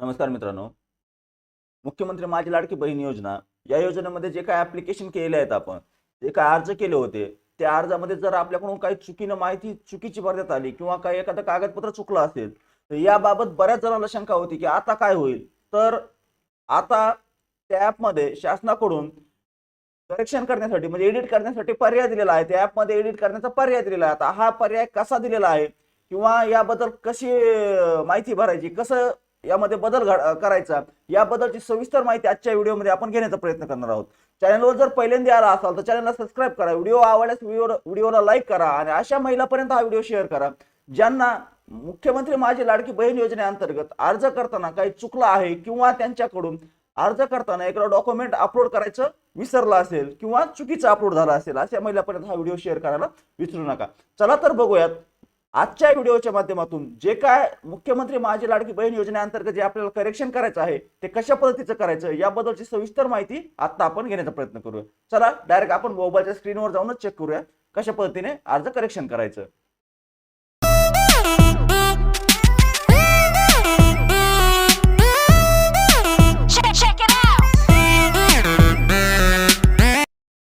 नमस्कार मित्रांनो. मुख्यमंत्री माझी लाडकी बहीण योजना या योजनेमध्ये जे काय ऍप्लिकेशन केले आहेत आपण जे काय अर्ज केले होते त्या अर्जामध्ये जर आपल्याकडून काही चुकीनं माहिती चुकीची भरण्यात आली किंवा काही एखादं कागदपत्र चुकलं असेल तर याबाबत बऱ्याच जणांना शंका होती की आता काय होईल? तर आता त्या ॲपमध्ये शासनाकडून करेक्शन करण्यासाठी म्हणजे एडिट करण्यासाठी पर्याय दिलेला आहे. त्या ॲपमध्ये एडिट करण्याचा पर्याय दिलेला आहे. आता हा पर्याय कसा दिलेला आहे? किंवा याबद्दल कशी माहिती भरायची? कसं यामध्ये बदल घड- करायचा. याबद्दलची सविस्तर माहिती आजच्या व्हिडिओमध्ये आपण घेण्याचा प्रयत्न करणार आहोत. चॅनलवर जर पहिल्यांदा आला असाल तर चॅनलला सबस्क्राईब करा. व्हिडिओ आवडल्यास व्हिडिओ व्हिडिओला लाईक करा आणि अशा महिलापर्यंत हा व्हिडिओ शेअर करा ज्यांना मुख्यमंत्री माझी लाडकी बहीण योजनेअंतर्गत अर्ज करताना काही चुकला आहे किंवा त्यांच्याकडून अर्ज करताना एखादं डॉक्युमेंट अपलोड करायचं विसरलं असेल किंवा चुकीचं अपलोड झालं असेल अशा महिलापर्यंत हा व्हिडिओ शेअर करायला विसरू नका. चला तर बघूयात. आजच्या व्हिडिओच्या माध्यमातून जे काय मुख्यमंत्री माझी लाडकी बहीण योजनेअंतर्गत जे आपल्याला करेक्शन करायचं आहे ते कशा पद्धतीचं करायचं याबद्दलची सविस्तर माहिती आता आपण घेण्याचा प्रयत्न करूया चला डायरेक्ट आपण मोबाईलच्या स्क्रीनवर जाऊनच चेक करूया कशा पद्धतीने अर्ज करेक्शन करायचं.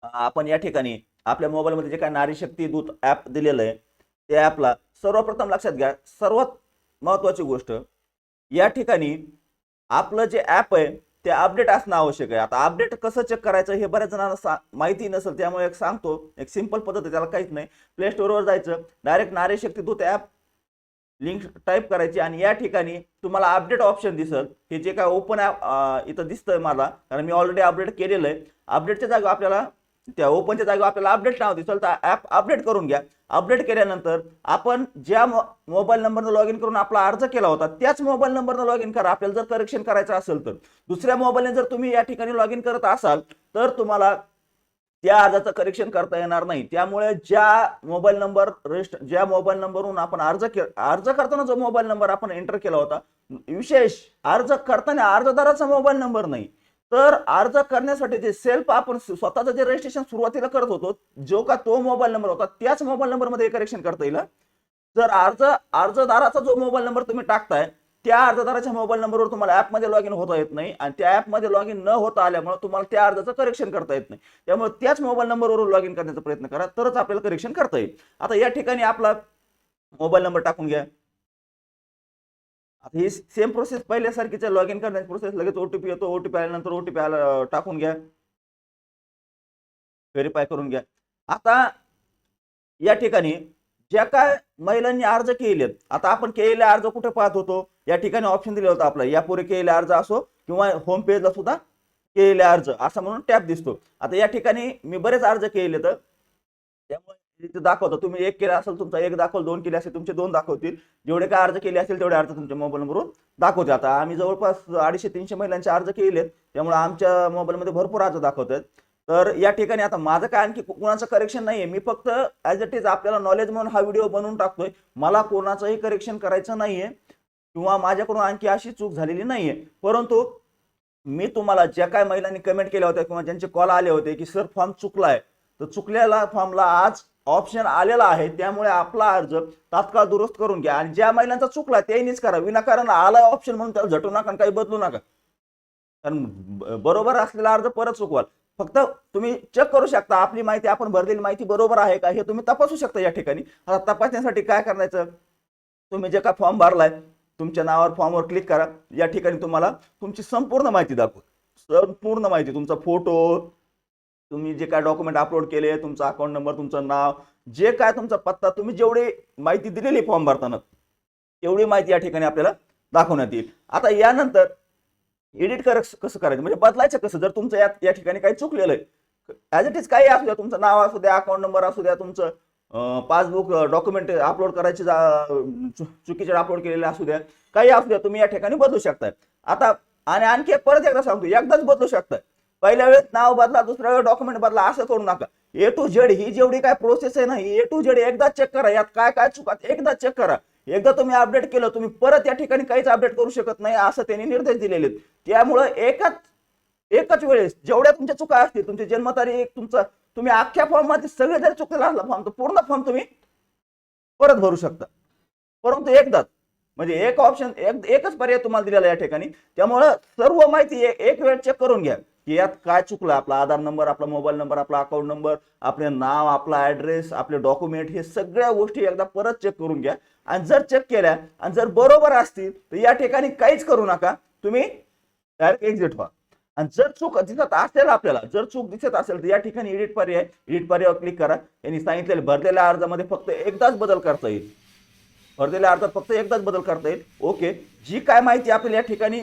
आपण या ठिकाणी आपल्या मोबाईलमध्ये जे काय नारी शक्ती दूत ॲप दिलेलं आहे त्या ॲपला सर्वप्रथम लक्षात घ्या. सर्वात महत्त्वाची गोष्ट या ठिकाणी आपलं जे ॲप आहे ते अपडेट असणं आवश्यक आहे. आता अपडेट कसं चेक करायचं हे बऱ्याच जणांना सा माहिती नसेल त्यामुळे एक सांगतो. एक सिंपल पद्धत आहे त्याला काहीच नाही. प्ले स्टोअरवर जायचं. डायरेक्ट नारे शक्ती दूत ॲप लिंक टाईप करायची आणि या ठिकाणी तुम्हाला अपडेट ऑप्शन दिसल. हे जे काय ओपन ॲप इथं दिसतंय मला कारण मी ऑलरेडी अपडेट केलेलं आहे. अपडेटच्या जागा आपल्याला त्या ओपनच्या जागेवर आपल्याला अपडेट नाव दिसेल तर ॲप अपडेट करून घ्या. अपडेट केल्यानंतर आपण ज्या मोबाईल नंबरनं लॉग इन करून आपला अर्ज केला होता त्याच मोबाईल नंबरनं लॉग इन करा. आपल्याला जर करेक्शन करायचं असेल तर. दुसऱ्या मोबाईलने जर तुम्ही या ठिकाणी लॉग इन करत असाल तर तुम्हाला त्या अर्जाचं करेक्शन करता येणार नाही. त्यामुळे ज्या मोबाईल नंबर रजिस्टर ज्या मोबाईल नंबरवरून आपण अर्ज के अर्ज करताना जो मोबाईल नंबर आपण एंटर केला होता विशेष अर्ज करताना अर्जदाराचा मोबाईल नंबर नाही. तर अर्ज करण्यासाठी जे सेल्फ आपण स्व- स्वतःचं जे रजिस्ट्रेशन सुरुवातीला करत होतो जो का तो मोबाईल नंबर होता त्याच मोबाईल नंबरमध्ये करेक्शन करता येईल जर अर्ज अर्जदाराचा जो मोबाईल नंबर तुम्ही टाकताय त्या अर्जदाराच्या मोबाईल नंबरवर तुम्हाला ॲपमध्ये लॉग इन होता येत नाही आणि त्या ॲपमध्ये लॉग इन न होता आल्यामुळे तुम्हाला त्या अर्जाचं करेक्शन करता येत नाही. त्यामुळे त्याच मोबाईल नंबरवर लॉग इन करण्याचा प्रयत्न करा तरच आपल्याला करेक्शन करता येईल. आता या ठिकाणी आपला मोबाईल नंबर टाकून घ्या. आता ही सेम प्रोसेस पहिल्यासारखीच लॉग इन करण्याची प्रोसेस लगेच ओटीपी येतो. ओटीपी आल्यानंतर ओटीपी आला टाकून घ्या. व्हेरीफाय करून घ्या. आता या ठिकाणी ज्या काय महिलांनी अर्ज केलेत आता आपण केलेले अर्ज कुठे पाहत होतो? या ठिकाणी ऑप्शन दिले होतं आपला. यापूर्वी केलेला अर्ज असो किंवा होम पेजला सुद्धा केलेले अर्ज. असं म्हणून टॅप दिसतो. आता या ठिकाणी मी बरेच अर्ज केले तर त्यामुळे तिथे दाखवतो. तुम्ही एक केला असेल तुमचा एक दाखवल दोन केले असेल तुमचे दोन दाखवतील. जेवढे काय अर्ज केले असेल तेवढे अर्ज तुमच्या मोबाईल नंबरवरून दाखवते. आता आम्ही जवळपास अडीचशे तीनशे महिलांचे अर्ज केलेत. त्यामुळे आमच्या मोबाईलमध्ये भरपूर अर्ज दाखवत आहेत तर या ठिकाणी आता माझं काय आणखी कोणाचं करेक्शन नाहीये. मी फक्त ॲज इट इज आपल्याला नॉलेज म्हणून हा व्हिडिओ बनवून टाकतोय. मला कोणाचंही करेक्शन करायचं नाहीये. किंवा माझ्याकडून आणखी अशी चूक झालेली नाहीये. परंतु मी तुम्हाला ज्या काय महिलांनी कमेंट केल्या होत्या किंवा ज्यांचे कॉल आले होते की सर फॉर्म चुकलाय. तर चुकलेला फॉर्मला आज ऑप्शन आलेला आहे. त्यामुळे आपला अर्ज तात्काळ दुरुस्त करून घ्या. आणि ज्या महिलांचा चुकला त्यांनीच करा. विनाकारण आला ऑप्शन म्हणून त्याला झटू नका काही बदलू नका. कारण बरोबर असलेला अर्ज परत चुकवाल. फक्त तुम्ही चेक करू शकता. आपली माहिती आपण भरलेली माहिती बरोबर आहे का हे तुम्ही तपासू शकता या ठिकाणी. आता तपासण्यासाठी काय करायचं तुम्ही जे काय फॉर्म भरलाय तुमच्या नावावर फॉर्मवर क्लिक करा. या ठिकाणी तुम्हाला तुमची संपूर्ण माहिती दाखवू. संपूर्ण माहिती तुमचा फोटो तुम्ही जे काय डॉक्युमेंट अपलोड केले तुमचा अकाउंट नंबर तुमचं नाव जे काय तुमचा पत्ता तुम्ही जेवढी माहिती दिलेली फॉर्म भरताना तेवढी माहिती या ठिकाणी आपल्याला दाखवण्यात येईल. आता यानंतर एडिट कर कसं करायचं? म्हणजे बदलायचं कसं? जर तुमचं या या ठिकाणी काही चुकलेलं आहे ॲज इट इज काही असू द्या तुमचं नाव असू द्या अकाउंट नंबर असू द्या तुमचं पासबुक डॉक्युमेंट अपलोड करायचे जा- चुकीचे अपलोड केलेले असू द्या काही असू द्या तुम्ही या ठिकाणी बदलू शकताय. आता आणि आणखी परत एकदा सांगतो एकदाच बदलू शकताय. पहिल्या वेळेस नाव बदला दुसऱ्या वेळेस डॉक्युमेंट बदला असं करू नका. ए टू झेड ही जेवढी काय प्रोसेस आहे ना ही ए टू झेड एकदा चेक करा यात काय काय चुकात एकदा चेक करा. एकदा तुम्ही अपडेट केलं तुम्ही परत या ठिकाणी काहीच अपडेट करू शकत नाही असं त्यांनी निर्देश दिलेले आहेत. त्यामुळं एकाच एकाच वेळेस जेवढ्या तुमच्या चुका असतील तुमची जन्मतारीख तुमचं तुम्ही अख्ख्या फॉर्ममध्ये सगळे जरी चुकलेला असला फॉर्म तर पूर्ण फॉर्म तुम्ही परत भरू शकता. परंतु एकदाच म्हणजे एक ऑप्शन एक एकच पर्याय तुम्हाला दिलेला या ठिकाणी. त्यामुळं सर्व माहिती एक वेळ चेक करून घ्या. की यात काय चुकलं? आपला आधार नंबर आपला मोबाईल नंबर आपला अकाउंट नंबर आपले नाव आपला ऍड्रेस आपले डॉक्युमेंट हे सगळ्या गोष्टी एकदा परत चेक करून घ्या. आणि जर चेक केल्या आणि जर बरोबर असतील तर या ठिकाणी काहीच करू नका. तुम्ही डायरेक्ट एक्झिट व्हा. आणि जर चूक दिसत असेल आपल्याला जर चूक दिसत असेल तर या ठिकाणी एडिट पर्याय एडिट पर्यायावर क्लिक करा. यांनी सांगितलेले भरलेल्या अर्जामध्ये फक्त एकदाच बदल करता येईल. भरलेल्या अर्जात फक्त एकदाच बदल करता येईल. ओके जी काय माहिती आपल्याला या ठिकाणी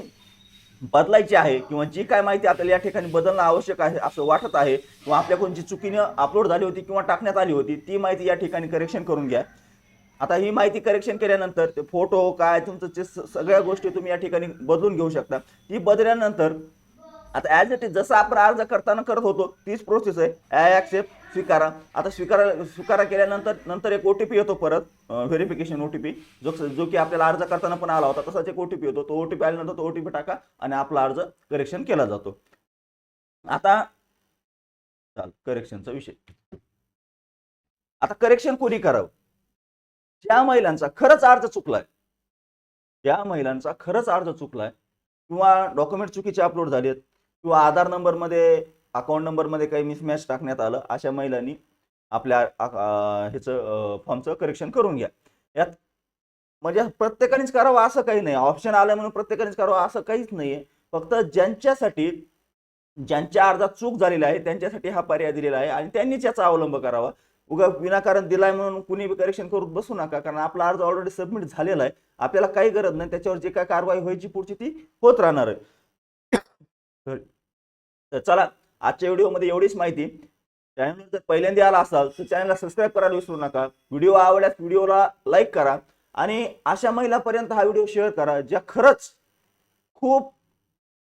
बदलायची आहे किंवा जी काय माहिती आपल्याला या ठिकाणी बदलणं आवश्यक आहे असं वाटत आहे किंवा आपल्याकडून जी चुकीनं अपलोड झाली होती किंवा टाकण्यात आली होती ती माहिती या ठिकाणी करेक्शन करून घ्या. आता ही माहिती करेक्शन केल्यानंतर ते फोटो काय तुमचं जे स- सगळ्या गोष्टी तुम्ही या ठिकाणी बदलून घेऊ शकता. ती बदलल्यानंतर आता ॲज इट इज जसं आपण अर्ज करताना करत होतो तीच प्रोसेस आहे. ॲक्सेप्ट स्वीकारा. आता स्वीकारा स्वीकारा केल्यानंतर नंतर एक ओ टी पी येतो परत. व्हेरिफिकेशन ओ टी पी जो जो की आपल्याला अर्ज करताना पण आला होता तसाच एक ओ टी पी येतो. तो ओ टी पी आल्यानंतर तो ओ टी पी टाका आणि आपला अर्ज करेक्शन केला जातो. आता चाल करेक्शनचा विषय. आता करेक्शन कोणी करावं? ज्या महिलांचा खरंच अर्ज चुकलाय ज्या महिलांचा खरंच अर्ज चुकलाय किंवा डॉक्युमेंट चुकीचे अपलोड झालेत किंवा आधार नंबरमध्ये अकाउंट नंबरमध्ये काही मिसमॅच टाकण्यात आलं अशा महिलांनी आपल्या ह्याचं फॉर्मचं करेक्शन करून घ्या. यात म्हणजे प्रत्येकानेच करावं असं काही नाही. ऑप्शन आलं म्हणून प्रत्येकानेच करावं असं काहीच नाहीये. फक्त ज्यांच्यासाठी ज्यांच्या अर्जात चूक झालेली आहे त्यांच्यासाठी हा पर्याय दिलेला आहे आणि त्यांनीच याचा अवलंब करावा. उगा विनाकारण दिलाय म्हणून कुणी बी करेक्शन करून बसू नका कारण आपला अर्ज ऑलरेडी सबमिट झालेला आहे. आपल्याला काही गरज नाही त्याच्यावर जे काय कारवाई व्हायची पुढची ती होत राहणार आहे. तर चला आजच्या व्हिडिओमध्ये एवढीच माहिती. चॅनलवर जर पहिल्यांदा आला असाल तर चॅनलला सबस्क्राईब करायला विसरू नका. व्हिडिओ आवडल्यास व्हिडिओला लाईक करा आणि अशा महिलापर्यंत हा व्हिडिओ शेअर करा ज्या खरंच खूप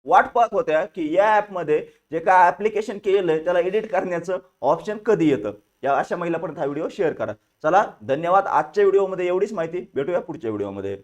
वाट पाहत होत्या की या ॲपमध्ये जे काय ॲप्लिकेशन केलेलं आहे त्याला एडिट करण्याचं ऑप्शन कधी येतं? या अशा महिलापर्यंत हा व्हिडिओ शेअर करा. चला धन्यवाद आजच्या व्हिडिओमध्ये एवढीच माहिती. भेटूया पुढच्या व्हिडिओमध्ये